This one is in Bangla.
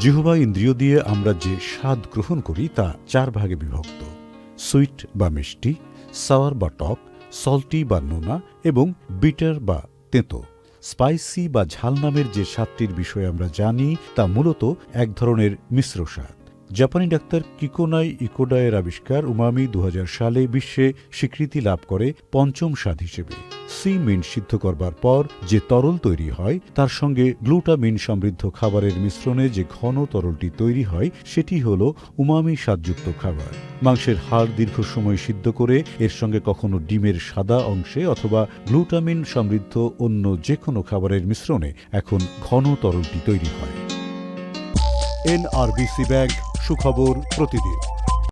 জিহবা ইন্দ্রিয় দিয়ে আমরা যে স্বাদ গ্রহণ করি তা চার ভাগে বিভক্ত। সুইট বা মিষ্টি, সাওয়ার বা টক, সল্টি বা নোনা এবং বিটার বা তেঁতো। স্পাইসি বা ঝাল নামের যে স্বাদটির বিষয়ে আমরা জানি তা মূলত এক ধরনের মিশ্র স্বাদ। জাপানি ডাক্তার কিকোনাই ইকোডায়ের আবিষ্কার উমামি দু হাজার সালে বিশ্বে স্বীকৃতি লাভ করে পঞ্চম স্বাদ হিসেবে। সি মিন সিদ্ধ করবার পর যে তরল তৈরি হয়, তার সঙ্গে গ্লুটামিন সমৃদ্ধ খাবারের মিশ্রণে যে ঘন তরলটি তৈরি হয়, সেটি হল উমামি স্বাদযুক্ত খাবার। মাংসের হাড় দীর্ঘ সময় সিদ্ধ করে, এর সঙ্গে কখনো ডিমের সাদা অংশে অথবা গ্লুটামিন সমৃদ্ধ অন্য যে কোনো খাবারের মিশ্রণে এখন ঘন তরলটি তৈরি হয়। এনআরবিসি ব্যাংক, সুখবর প্রতিদিন।